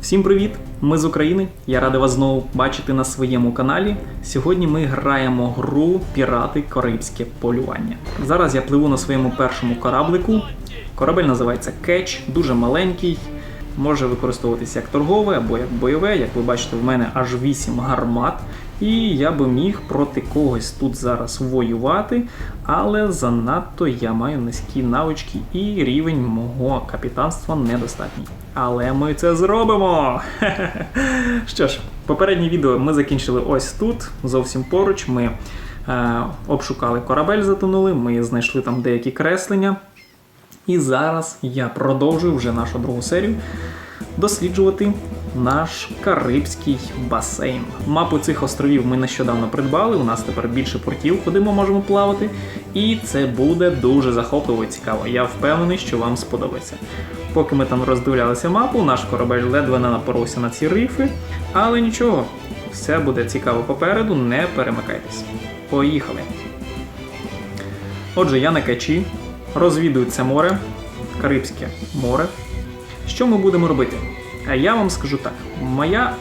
Всім привіт! Ми з України. Я радий вас знову бачити на своєму каналі. Сьогодні ми граємо гру Пірати Карибське полювання. Зараз я пливу на своєму першому кораблику. Корабель називається Кетч, дуже маленький. Може використовуватися як торгове або як бойове. Як ви бачите, в мене аж 8 гармат. І я би міг проти когось тут зараз воювати, але занадто я маю низькі навички і рівень мого капітанства недостатній. Але ми це зробимо! Що ж, попереднє відео ми закінчили ось тут, зовсім поруч. Ми е, обшукали корабель, затонули, ми знайшли там деякі креслення. І зараз я продовжую вже нашу другу серію досліджувати наш Карибський басейн. Мапу цих островів ми нещодавно придбали. У нас тепер більше портів, куди ми можемо плавати. І це буде дуже захопливо і цікаво. Я впевнений, що вам сподобається. Поки ми там роздивлялися мапу, наш корабель ледве не напоровся на ці рифи, але нічого, все буде цікаво попереду, не перемикайтесь. Поїхали! Отже, я на качі, розвідую це море, Карибське море. Що ми будемо робити? А я вам скажу так: моя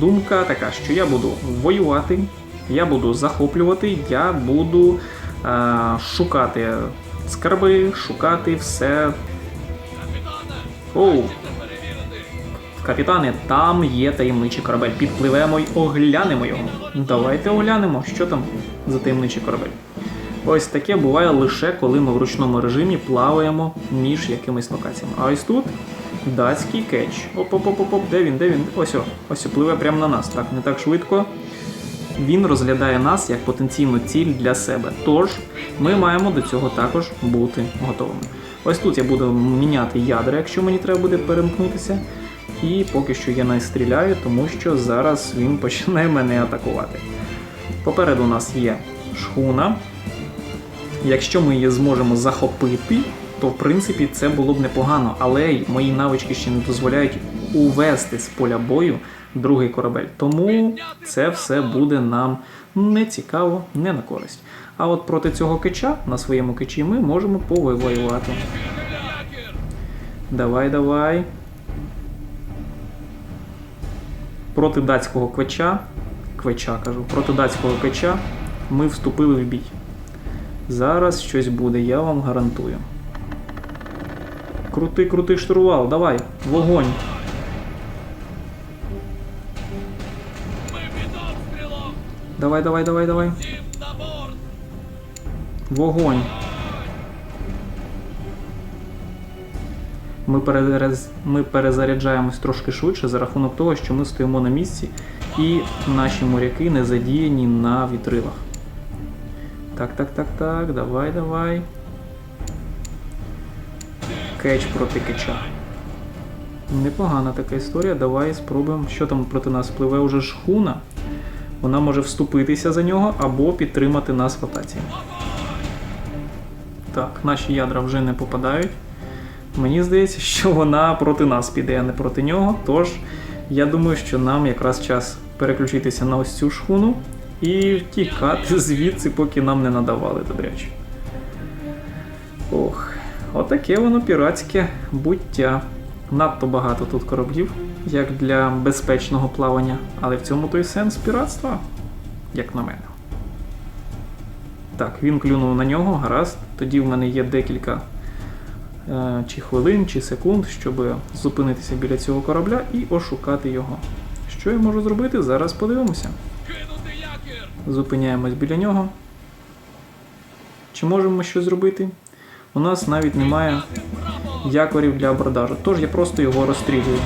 думка така, що я буду воювати, я буду захоплювати, я буду е, шукати скарби, шукати все. Оу! Капітане, там є таємничий корабель. Підпливемо й оглянемо його. Давайте оглянемо, що там за таємничий корабель. Ось таке буває лише коли ми в ручному режимі плаваємо між якимись локаціями. А ось тут датський кетч. Оп-оп-оп-оп, де він, де він? Ось о, ось о, пливе прямо на нас. Так, не так швидко. Він розглядає нас як потенційну ціль для себе. Тож ми маємо до цього також бути готовими. Ось тут я буду міняти ядра, якщо мені треба буде перемкнутися. І поки що я не стріляю, тому що зараз він почне мене атакувати. Попереду у нас є шхуна. Якщо ми її зможемо захопити, то в принципі це було б непогано, але мої навички ще не дозволяють увести з поля бою другий корабель. Тому це все буде нам не цікаво, не на користь. А от проти цього кича на своєму кичі ми можемо повоювати. Давай, давай. Проти датського квеча, квеча кажу, проти датського квеча ми вступили в бій. Зараз щось буде, я вам гарантую. Крутий, крутий штурвал, давай, вогонь. Давай, давай, давай, давай. Вогонь. Ми, перез... ми перезаряджаємось трошки швидше за рахунок того, що ми стоїмо на місці і наші моряки не задіяні на вітрилах. Так, так, так, так, давай, давай. Кетч проти кетча. Непогана така історія. Давай спробуємо. Що там проти нас пливе уже шхуна. Вона може вступитися за нього або підтримати нас в атаці. Так, наші ядра вже не попадають. Мені здається, що вона проти нас піде, а не проти нього. Тож, я думаю, що нам якраз час переключитися на ось цю шхуну і втікати звідси, поки нам не надавали добряче. Ох, отаке воно піратське буття. Надто багато тут кораблів, як для безпечного плавання, але в цьому той сенс піратства, як на мене. Так, він клюнув на нього, гаразд. Тоді в мене є декілька е, чи хвилин, чи секунд, щоб зупинитися біля цього корабля і ошукати його. Що я можу зробити? Зараз подивимося. Зупиняємось біля нього. Чи можемо щось зробити? У нас навіть немає якорів для абордажу, тож я просто його розстрілюю.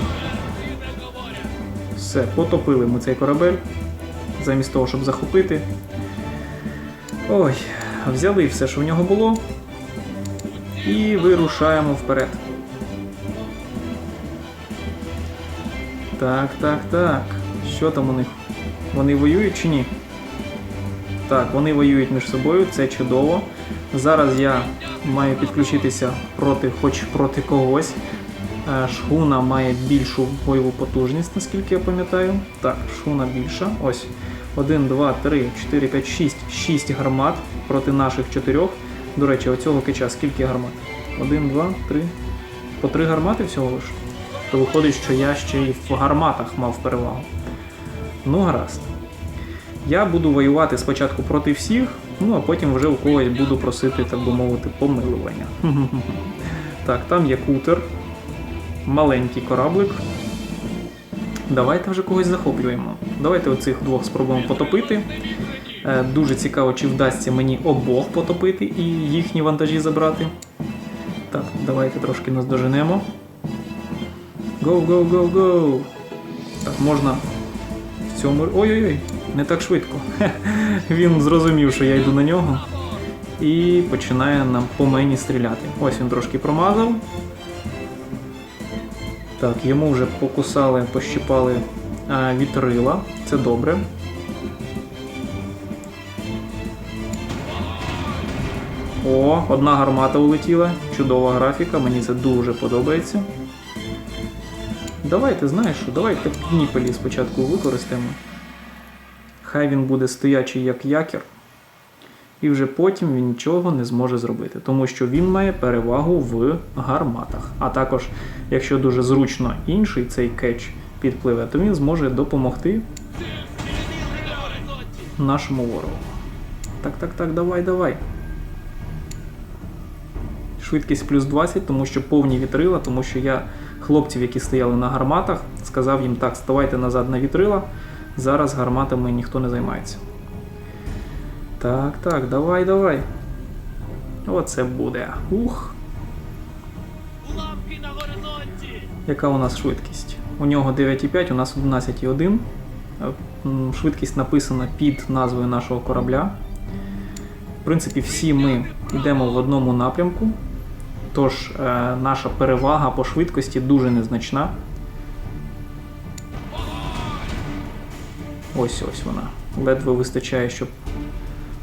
Все, потопили ми цей корабель, замість того, щоб захопити. Ой, взяли все, що в нього було, і вирушаємо вперед. Так, так, так. Що там у них? Вони воюють чи ні? Так, вони воюють між собою, це чудово. Зараз я маю підключитися проти, хоч проти когось. Е, Шхуна має більшу бойову потужність, наскільки я пам'ятаю. Так, шхуна більша. Ось. 1, 2, 3, 4, 5, 6. 6 гармат проти наших 4. До речі, оцього кича скільки гармат? 1, 2, 3. По 3 гармати всього лиш. то виходить, що я ще й в гарматах мав перевагу. Ну, гаразд. Я буду воювати спочатку проти всіх, ну а потім вже у когось буду просити, так би мовити, помилування. Так, там є кутер, маленький кораблик. Давайте вже когось захоплюємо. Давайте оцих двох спробуємо потопити. Е, Дуже цікаво, чи вдасться мені обох потопити і їхні вантажі забрати. Так, давайте трошки нас доженемо. Go, go, go, go! Так, можна в цьому. Ой-ой-ой, не так швидко. Він зрозумів, що я йду на нього. І починає нам по мені стріляти. Ось він трошки промазав. Так, йому вже покусали, пощипали а, вітрила. Це добре. О, одна гармата улетіла. Чудова графіка, мені це дуже подобається. Давайте, знаєш що, давайте Ніпелі спочатку використаємо. Хай він буде стоячий як якір. І вже потім він нічого не зможе зробити, тому що він має перевагу в гарматах. А також, якщо дуже зручно інший цей кетч підпливе, то він зможе допомогти нашому ворогу. Так, так, так, давай, давай. Швидкість плюс 20, тому що повні вітрила, тому що я хлопців, які стояли на гарматах, сказав їм так, ставайте назад на вітрила. Зараз гарматами ніхто не займається. Так, так, давай, давай. Оце буде. Ух. Уламки на горизонті! Яка у нас швидкість? У нього 9,5, у нас 11,1. Е, Швидкість написана під назвою нашого корабля. В принципі, всі ми йдемо в одному напрямку. Тож е, наша перевага по швидкості дуже незначна. Ось ось вона. Ледве вистачає, щоб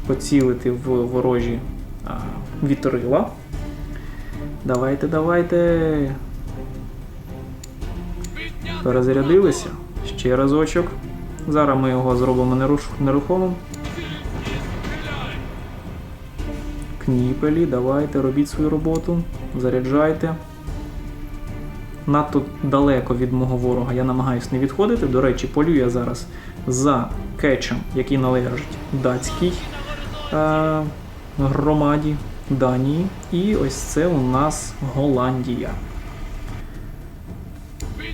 поцілити в ворожі а, вітрила. Давайте, давайте. Перезарядилися. Ще разочок. Зараз ми його зробимо нерухомим. Кніпелі, давайте, робіть свою роботу. Заряджайте. Надто далеко від мого ворога я намагаюся не відходити. До речі, полю я зараз за кетчем, який належить датській е, громаді Данії. І ось це у нас Голландія.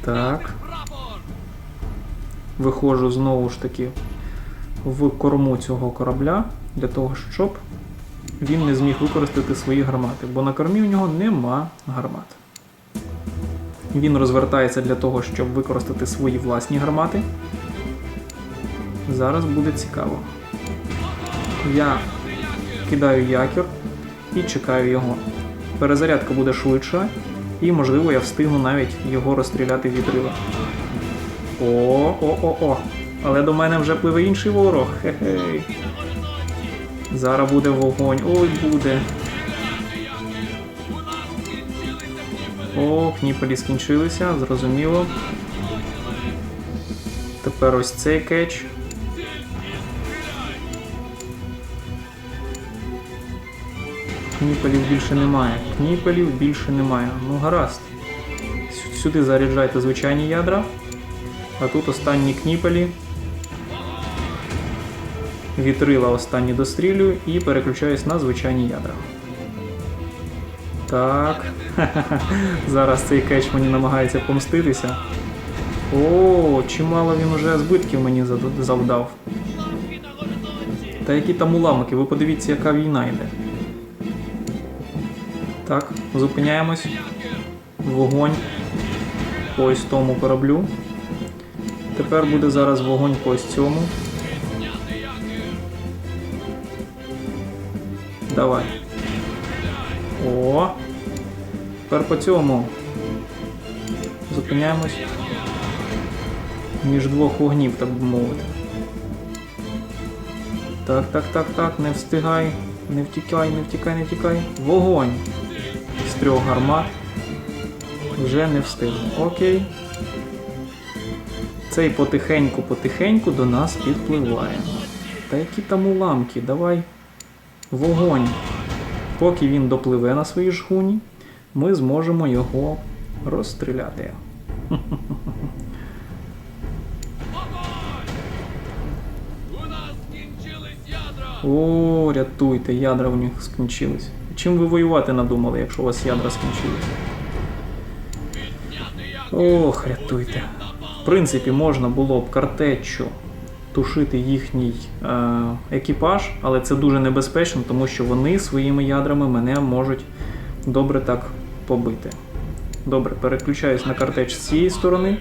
Так. Виходжу знову ж таки в корму цього корабля для того, щоб він не зміг використати свої гармати, бо на кормі у нього нема гармат. Він розвертається для того, щоб використати свої власні гармати. Зараз буде цікаво. Я кидаю якір і чекаю його. Перезарядка буде швидша, і, можливо, я встигну навіть його розстріляти вітрила. О, о, о, о. Але до мене вже пливе інший ворог. Хе-хей. Зараз буде вогонь. Ой, буде. О, кніпелі скінчилися, зрозуміло. Тепер ось цей кетч. Кніпелів більше немає. Кніпелів більше немає. Ну гаразд. Сюди заряджайте звичайні ядра. А тут останні кніпелі. Вітрила останні дострілюю і переключаюсь на звичайні ядра. Так. Зараз цей кетч мені намагається помститися. О, чимало він уже збитків мені завдав. Та які там уламки, ви подивіться, яка війна йде. Так, зупиняємось. Вогонь по ось тому кораблю. Тепер буде зараз вогонь по ось цьому. Давай. О! Тепер по цьому. Зупиняємось. Між двох вогнів, так би мовити. Так, так, так, так, не встигай. Не втікай, не втікай, не втікай. Вогонь! Трьох гармат. Вже не встигну. Окей. Цей потихеньку-потихеньку до нас підпливає. Та які там уламки, давай. Вогонь. Поки він допливе на своїй жгуні, ми зможемо його розстріляти. О, рятуйте, ядра у них скінчились. Чим ви воювати надумали, якщо у вас ядра скінчились? Ох, рятуйте. В принципі, можна було б картечу тушити їхній е, екіпаж, але це дуже небезпечно, тому що вони своїми ядрами мене можуть добре так побити. Добре, переключаюсь на картеч з цієї сторони.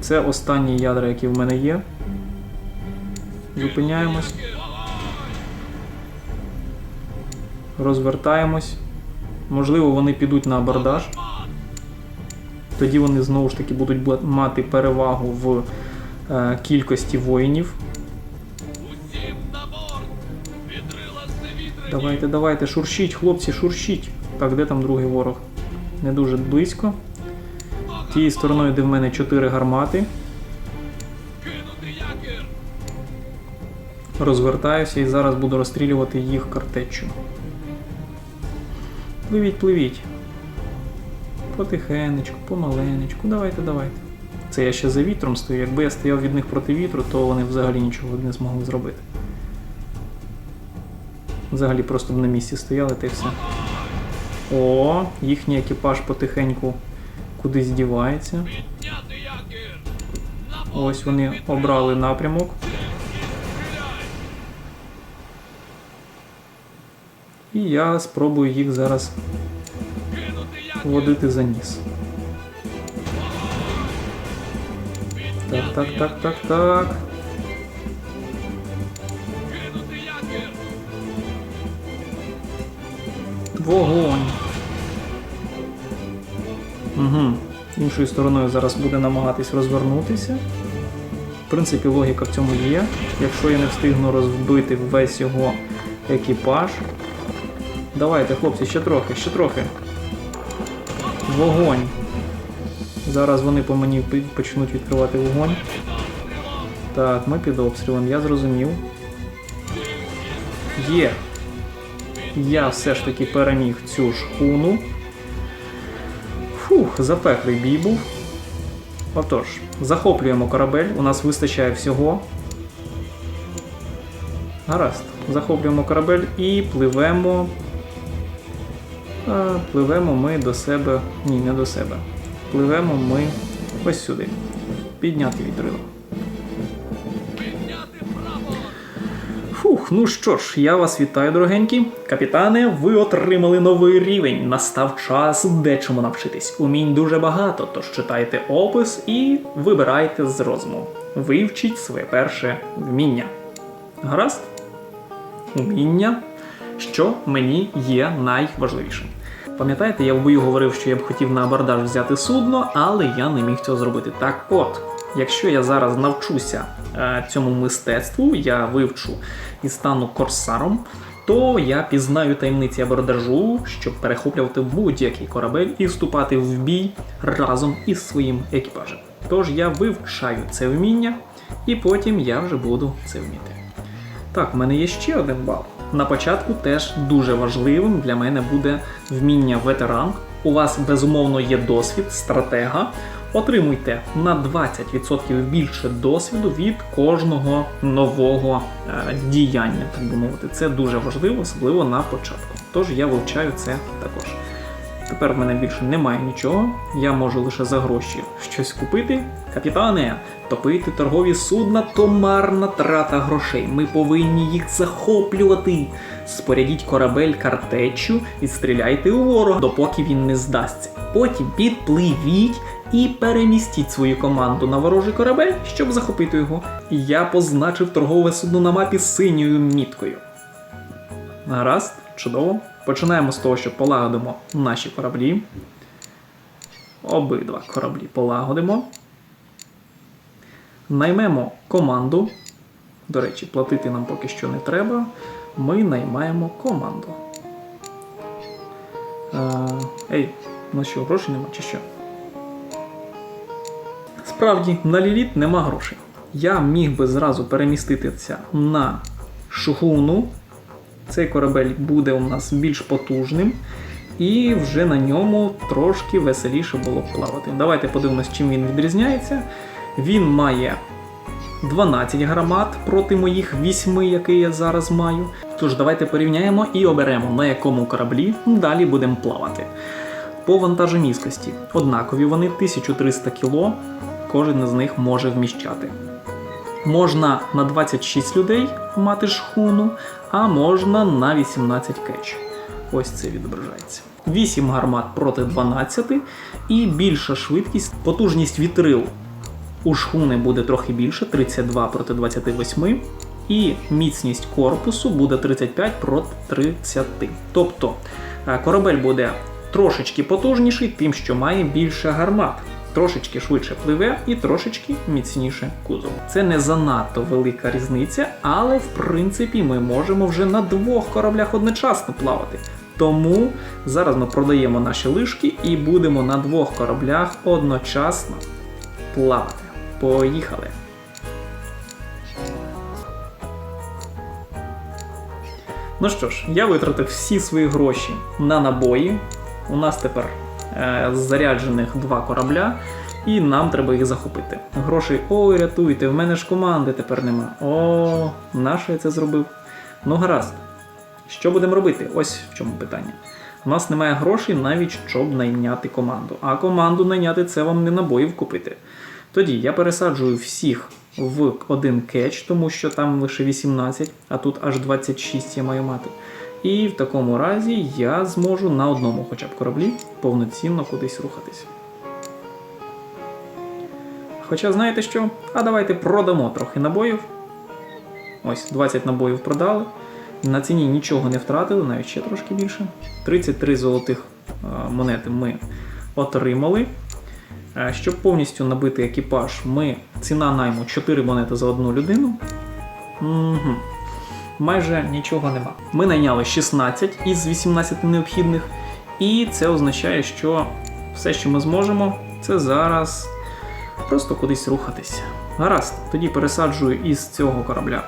Це останні ядра, які в мене є. Зупиняємось. Розвертаємось. Можливо, вони підуть на абордаж. Тоді вони знову ж таки будуть мати перевагу в е, кількості воїнів. Давайте, давайте, шуршіть, хлопці, шуршіть. Так, де там другий ворог? Не дуже близько. Тією стороною, де в мене 4 гармати. Розвертаюся і зараз буду розстрілювати їх картечю. Пливіть, пливіть. Потихенечку, помаленечку. Давайте, давайте. Це я ще за вітром стою. Якби я стояв від них проти вітру, то вони взагалі нічого не змогли зробити. Взагалі просто б на місці стояли та й все. О, їхній екіпаж потихеньку кудись дівається. Ось вони обрали напрямок. І я спробую їх зараз водити за ніс. Так, так, так, так, так. Вогонь. Угу. Іншою стороною зараз буде намагатись розвернутися. В принципі, логіка в цьому є. Якщо я не встигну розбити весь його екіпаж. Давайте, хлопці, ще трохи, ще трохи. Вогонь. Зараз вони по мені почнуть відкривати вогонь. Так, ми під обстрілом, я зрозумів. Є. Я все ж таки переміг цю шхуну. Фух, запеклий бій був. Отож, захоплюємо корабель, у нас вистачає всього. Гаразд, захоплюємо корабель і пливемо. Пливемо ми до себе. Ні, не до себе. Пливемо ми ось сюди. Підняти вітрило. Фух, ну що ж, я вас вітаю, дорогенькі. Капітане, ви отримали новий рівень. Настав час дечому навчитись. Умінь дуже багато, тож читайте опис і вибирайте з розуму. Вивчіть своє перше вміння. Гаразд? Уміння, що мені є найважливішим. Пам'ятаєте, я в бою говорив, що я б хотів на абордаж взяти судно, але я не міг цього зробити. Так от, якщо я зараз навчуся е, цьому мистецтву, я вивчу і стану корсаром, то я пізнаю таємниці абордажу, щоб перехоплювати будь-який корабель і вступати в бій разом із своїм екіпажем. Тож я вивчаю це вміння, і потім я вже буду це вміти. Так, в мене є ще один бал. На початку теж дуже важливим для мене буде вміння ветеран. У вас безумовно є досвід стратега. Отримуйте на 20% більше досвіду від кожного нового е, діяння, так би мовити. Це дуже важливо, особливо на початку. Тож я вивчаю це також. Тепер в мене більше немає нічого. Я можу лише за гроші щось купити. Капітане, топити торгові судна то марна трата грошей. Ми повинні їх захоплювати. Спорядіть корабель картечю і стріляйте у ворога, допоки він не здасться. Потім підпливіть і перемістіть свою команду на ворожий корабель, щоб захопити його. Я позначив торгове судно на мапі синьою міткою. Гаразд, чудово. Починаємо з того, що полагодимо наші кораблі. Обидва кораблі полагодимо. Наймемо команду. До речі, платити нам поки що не треба. Ми наймаємо команду. Е, ей, у нас що, грошей нема чи що? Справді, на ліліт нема грошей. Я міг би зразу переміститися на шхуну Цей корабель буде у нас більш потужним, і вже на ньому трошки веселіше було плавати. Давайте подивимось, чим він відрізняється. Він має 12 гармат проти моїх 8, які я зараз маю. Тож давайте порівняємо і оберемо, на якому кораблі далі будемо плавати. По вантажомісткості однакові вони 1300 кг, кожен із них може вміщати. Можна на 26 людей мати шхуну, а можна на 18 кетч. Ось це відображається. 8 гармат проти 12 і більша швидкість, потужність вітрил у шхуни буде трохи більше 32 проти 28, і міцність корпусу буде 35 проти 30. Тобто е, корабель буде трошечки потужніший, тим, що має більше гармат. Трошечки швидше пливе і трошечки міцніше кузов. Це не занадто велика різниця, але в принципі ми можемо вже на двох кораблях одночасно плавати. Тому зараз ми продаємо наші лишки і будемо на двох кораблях одночасно плавати. Поїхали! Ну що ж, я витратив всі свої гроші на набої. У нас тепер заряджених два корабля, і нам треба їх захопити. Грошей, ой, рятуйте, в мене ж команди тепер нема. О, нащо я це зробив? Ну гаразд. Що будемо робити? Ось в чому питання. У нас немає грошей навіть щоб найняти команду. А команду найняти це вам не набоїв купити. Тоді я пересаджую всіх в один кетч, тому що там лише 18, а тут аж 26 я маю мати. І в такому разі я зможу на одному хоча б кораблі повноцінно кудись рухатись. Хоча знаєте що? А давайте продамо трохи набоїв. Ось 20 набоїв продали. На ціні нічого не втратили, навіть ще трошки більше. 33 золотих е, монети ми отримали. Е, Щоб повністю набити екіпаж, ми ціна найму 4 монети за одну людину. Угу. Майже нічого нема. Ми найняли 16 із 18 необхідних, і це означає, що все, що ми зможемо, це зараз просто кудись рухатися. Гаразд, тоді пересаджую із цього корабля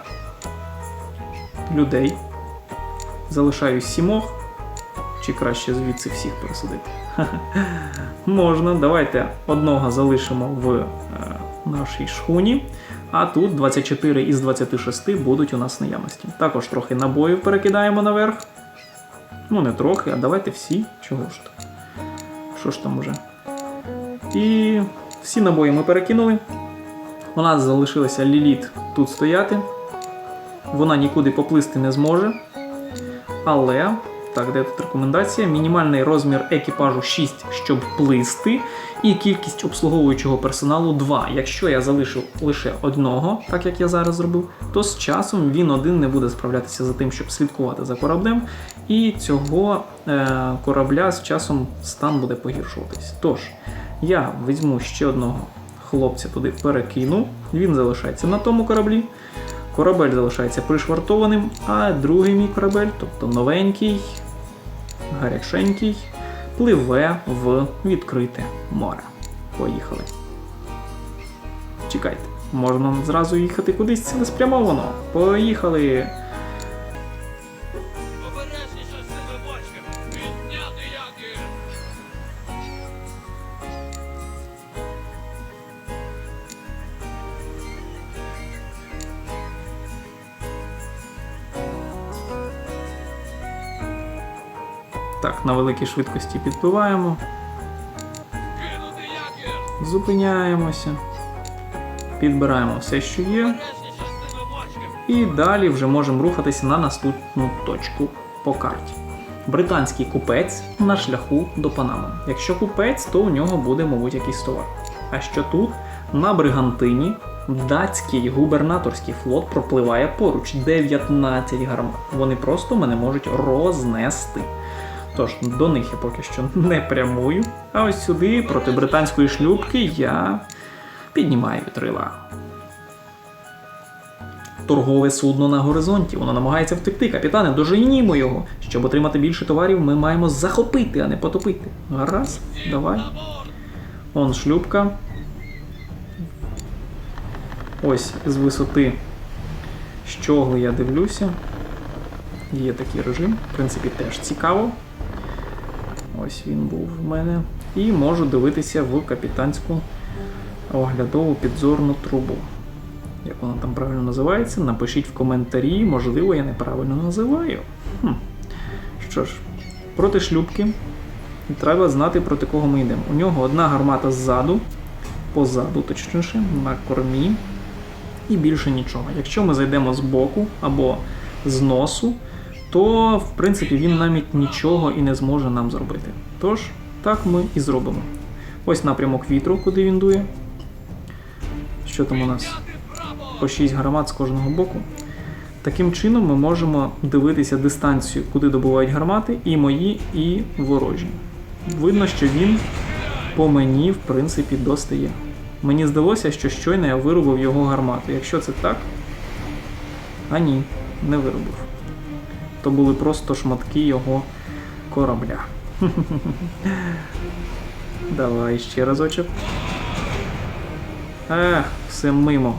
людей. Залишаю сімох, чи краще звідси всіх пересадити. Можна, давайте одного залишимо в е, нашій шхуні. А тут 24 із 26 будуть у нас наявності. Також трохи набоїв перекидаємо наверх. Ну, не трохи, а давайте всі. Чого ж то? Що ж там уже? І всі набої ми перекинули. У нас залишилася Ліліт тут стояти. Вона нікуди поплисти не зможе. Але так, де тут рекомендація? Мінімальний розмір екіпажу 6, щоб плисти, і кількість обслуговуючого персоналу 2. Якщо я залишив лише одного, так як я зараз зробив, то з часом він один не буде справлятися за тим, щоб слідкувати за кораблем, і цього е, корабля з часом стан буде погіршуватись. Тож, я візьму ще одного хлопця туди перекину, він залишається на тому кораблі. Корабель залишається пришвартованим, а другий мій корабель, тобто новенький, гаряченький, пливе в відкрите море. Поїхали. Чекайте, можна зразу їхати кудись цілеспрямовано. Поїхали. На великій швидкості підпливаємо, зупиняємося, підбираємо все, що є. І далі вже можемо рухатися на наступну точку по карті. Британський купець на шляху до Панами. Якщо купець, то у нього буде, мабуть, якийсь товар. А що тут? На Бригантині датський губернаторський флот пропливає поруч 19 гармат. Вони просто мене можуть рознести. Тож до них я поки що не прямую. А ось сюди проти британської шлюпки я піднімаю вітрила. Торгове судно на горизонті. Воно намагається втекти. Капітане, доженімо його. Щоб отримати більше товарів, ми маємо захопити, а не потопити. Гаразд, давай. Он шлюпка. Ось з висоти щогли я дивлюся. Є такий режим, в принципі, теж цікаво. Ось він був в мене. І можу дивитися в капітанську оглядову підзорну трубу. Як вона там правильно називається? Напишіть в коментарі, можливо, я неправильно називаю. Хм. Що ж, проти шлюпки треба знати, проти кого ми йдемо. У нього одна гармата ззаду, позаду, точніше, на кормі, і більше нічого. Якщо ми зайдемо з боку або з носу, то в принципі він навіть нічого і не зможе нам зробити. Тож, так ми і зробимо. Ось напрямок вітру, куди він дує. Що там у нас? По 6 гармат з кожного боку. Таким чином ми можемо дивитися дистанцію, куди добувають гармати, і мої, і ворожі. Видно, що він по мені, в принципі, достає. Мені здалося, що щойно я вирубив його гармату. Якщо це так. А ні, не виробив. То були просто шматки його корабля. Давай ще разочок. Ех, все мимо.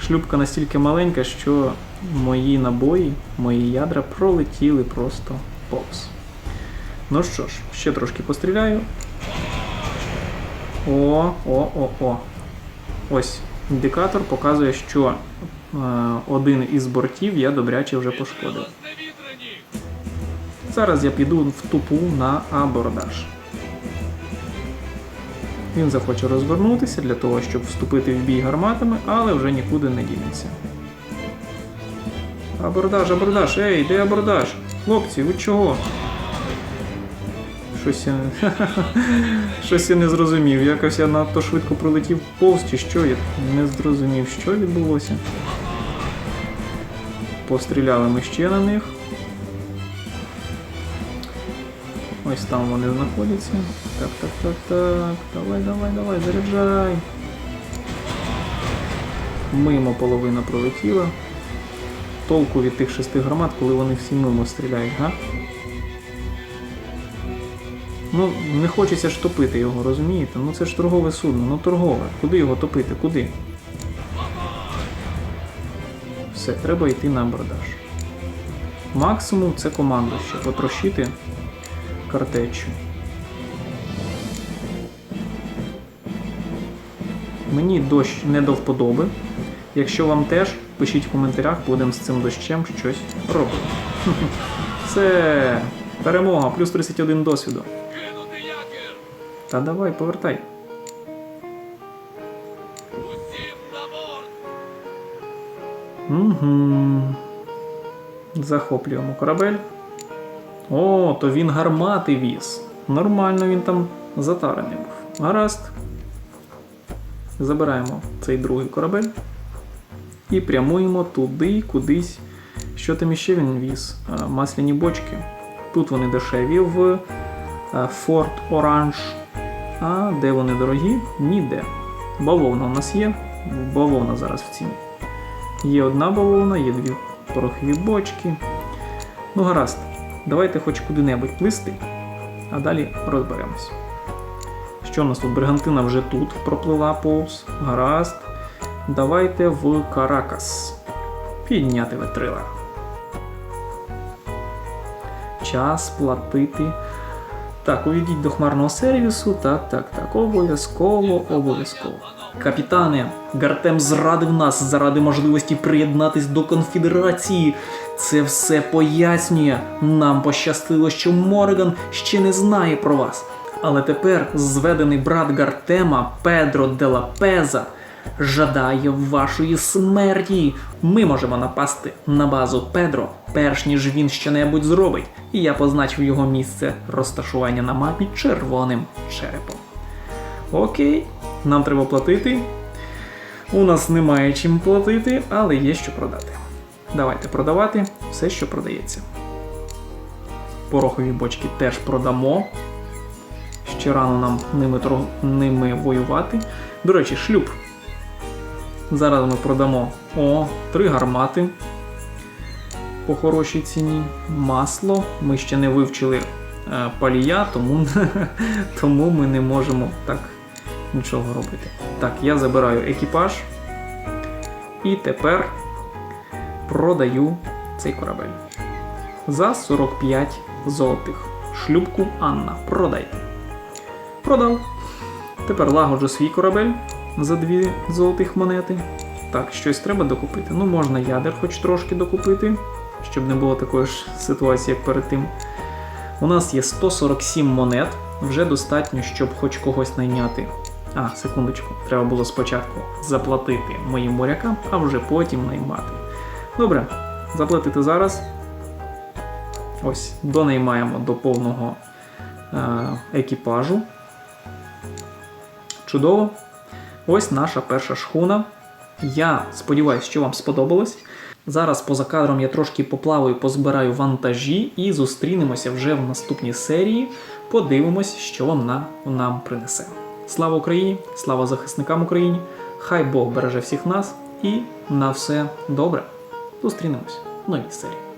Шлюпка настільки маленька, що мої набої, мої ядра пролетіли просто повз. Ну що ж, ще трошки постріляю. О, о, о, о. Ось індикатор показує, що е, один із бортів я добряче вже пошкодив. Зараз я піду в тупу на абордаж. Він захоче розвернутися для того, щоб вступити в бій гарматами, але вже нікуди не дінеться. Абордаж, абордаж, ей, де абордаж? Хлопці, ви чого? Щось я... Щось я не зрозумів. Якось я надто швидко пролетів повз чи що, я не зрозумів, що відбулося. Постріляли ми ще на них. Ось там вони знаходяться. Так, так, так, так. Давай, давай, давай, заряджай. Мимо половина пролетіла. Толку від тих шести гармат, коли вони всі мимо стріляють, га? Ну, не хочеться ж топити його, розумієте? Ну це ж торгове судно, ну торгове. Куди його топити? Куди? Все, треба йти на абордаж. Максимум це командуще, потрощити картечю. Мені дощ не до вподоби. Якщо вам теж, пишіть в коментарях, будемо з цим дощем щось робити. Це перемога, плюс 31 досвіду. Та давай, повертай. Угу. Захоплюємо корабель. О, то він гармати віз. Нормально він там затарений був. Гаразд. Забираємо цей другий корабель і прямуємо туди, кудись. Що там іще він віз? Масляні бочки. Тут вони дешеві в е, Форт Оранж. А де вони дорогі? Ніде. Бавовна у нас є. Бавовна зараз в ціні. Є одна бавовна, є дві порохові бочки. Ну, гаразд, давайте хоч куди-небудь плисти, а далі розберемось. Що у нас тут? Бригантина вже тут проплила повз. Гаразд. Давайте в Каракас. Підняти витрила. Час платити. Так, увійдіть до хмарного сервісу. Так, так, так. Обов'язково, обов'язково. Капітане, Гартем зрадив нас заради можливості приєднатись до конфедерації. Це все пояснює. Нам пощастило, що Морган ще не знає про вас. Але тепер зведений брат Гартема Педро де ла жадає вашої смерті. Ми можемо напасти на базу Педро, перш ніж він щонебудь зробить. І я позначив його місце розташування на мапі червоним черепом. Окей, нам треба платити. У нас немає чим платити, але є що продати. Давайте продавати все, що продається. Порохові бочки теж продамо. Ще рано нам ними, ними воювати. До речі, шлюб. Зараз ми продамо о, три гармати по хорошій ціні. Масло. Ми ще не вивчили е, палія, тому, тому ми не можемо так нічого робити. Так, я забираю екіпаж. І тепер продаю цей корабель. за 45 золотих. Шлюбку Анна. Продайте. Продав. Тепер лагоджу свій корабель за 2 золотих монети. Так, щось треба докупити. Ну, можна ядер хоч трошки докупити, щоб не було такої ж ситуації, як перед тим. У нас є 147 монет, вже достатньо, щоб хоч когось найняти. А, секундочку, треба було спочатку заплатити моїм морякам, а вже потім наймати. Добре, заплатити зараз. Ось, донаймаємо до повного е, екіпажу. Чудово. Ось наша перша шхуна. Я сподіваюся, що вам сподобалось. Зараз поза кадром я трошки поплаваю, позбираю вантажі і зустрінемося вже в наступній серії. Подивимось, що вона нам принесе. Слава Україні! Слава захисникам України! Хай Бог береже всіх нас і на все добре. Зустрінемось в новій серії.